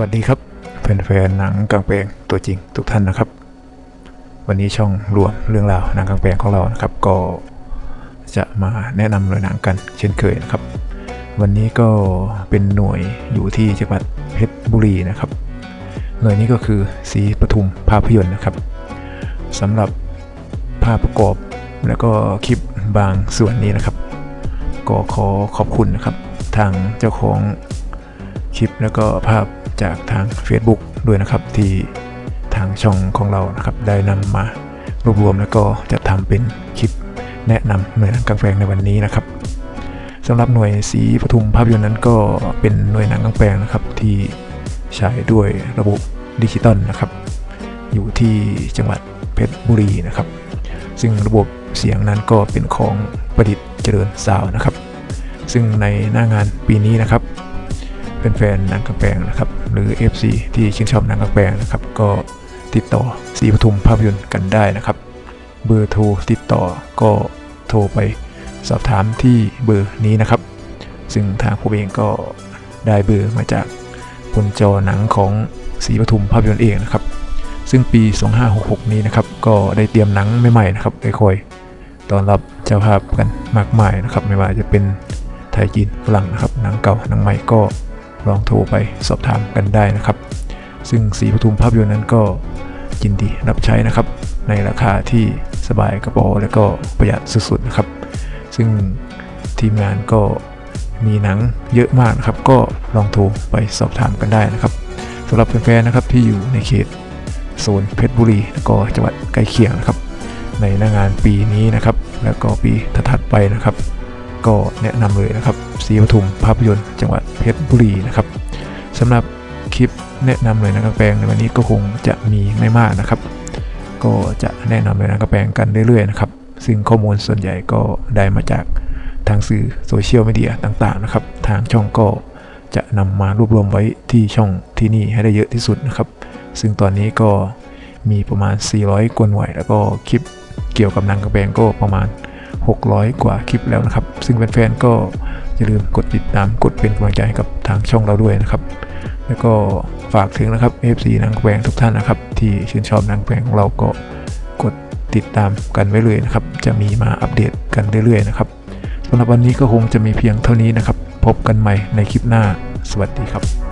วัสดีครับแฟนๆหนังกลางแปลงตัวจริงทุกท่านนะครับ วันนี้ช่องรวมเรื่องราวหนังกลางแปลงของเรานะครับ ก็จะมาแนะนำหน่วยหนังกันเช่นเคยนะครับ วันนี้ก็เป็นหน่วยอยู่ที่จังหวัดเพชรบุรีนะครับ หน่วยนี้ก็คือสีปทุมภาพยนตร์นะครับสำหรับภาพประกอบแล้วก็คลิปบางส่วนนี้นะครับ ก็ขอขอบคุณนะครับ ทางเจ้าของคลิปแล้วก็ภาพ จากทาง Facebook ด้วยนะครับ ที่ทางช่องของเรานะครับได้นำมารวบรวมแล้วก็จะทำเป็นคลิปแนะนำหน่วยหนังกลางแปลงในวันนี้นะครับสำหรับหน่วยสีปทุมภาพยนตร์นั้นก็เป็นหน่วยหนังกลางแปลงนะครับ ที่ใช้ด้วยระบบดิจิตอลนะครับ อยู่ที่จังหวัดเพชรบุรีนะครับ ซึ่งระบบเสียงนั้นก็เป็นของประดิษฐ์เจริญสาวนะครับ ซึ่งในหน้างานปีนี้นะครับ เป็นแฟนนังกลางแปงนะครับ หรือ FC ที่ชื่นชอบนังกลางแปงนะครับ ก็ติดต่อสีปทุมภาพยนตร์กันได้นะครับ เบอร์โทรติดต่อก็โทรไปสอบถามที่เบอร์นี้นะครับ ซึ่งทางผมเองก็ได้เบอร์มาจากบนจอหนังของสีปทุมภาพยนตร์เองนะครับ ซึ่งปี 2566 นี้นะครับ ก็ได้เตรียมหนังใหม่ๆนะครับไว้คอยตอนรับเจ้าภาพกันมากมายนะครับ ไม่ว่าจะเป็นไทยจีนฝรั่งนะครับหนังเก่าหนังใหม่ก็ ลองโทรไปสอบถามกันได้นะครับ ซึ่งสีปทุมภาพยนตร์นั้นก็ยินดีรับใช้นะครับ ในราคาที่สบายกระเป๋าและก็ประหยัดสุดๆนะครับ ซึ่งทีมงานก็มีหนังเยอะมากนะครับ ก็ลองโทรไปสอบถามกันได้นะครับสำหรับแฟนๆนะครับที่อยู่ในเขตโซนเพชรบุรีแล้วก็จังหวัดใกล้เคียงนะครับ ในหน้างานปีนี้นะครับ แล้วก็ปีถัดๆไปนะครับ ก็แนะนำเลยนะครับสีปทุมภาพยนตร์จังหวัดเพชรบุรีนะครับสำหรับคลิปแนะนำเลยนะครับแปลงในวันนี้ก็คงจะมีไม่มากนะครับ ก็จะแนะนำเลยนะครับแปลงกันเรื่อยๆนะครับซึ่งข้อมูลส่วนใหญ่ก็ได้มาจากทางสื่อโซเชียลมีเดียต่างๆนะครับ ทางช่องก็จะนำมารวบรวมไว้ที่ช่องที่นี่ให้ได้เยอะที่สุดนะครับ ซึ่งตอนนี้ก็มีประมาณ 400 กว่าห่วยแล้วก็คลิปเกี่ยวกับนังกระแปงก็ประมาณ 600 กว่าคลิปแล้วนะครับ ซึ่งแฟนๆก็อย่าลืมกดติดตามกดเป็นกำลังใจให้กับทางช่องเราด้วยนะครับ แล้วก็ฝากถึงนะครับ FC นังแปลงทุกท่านนะครับ ที่ชื่นชอบนังแปลงของเราก็กดติดตามกันไว้เลยนะครับ จะมีมาอัปเดตกันเรื่อยๆนะครับสำหรับวันนี้ก็คงจะมีเพียงเท่านี้นะครับ พบกันใหม่ในคลิปหน้า สวัสดีครับ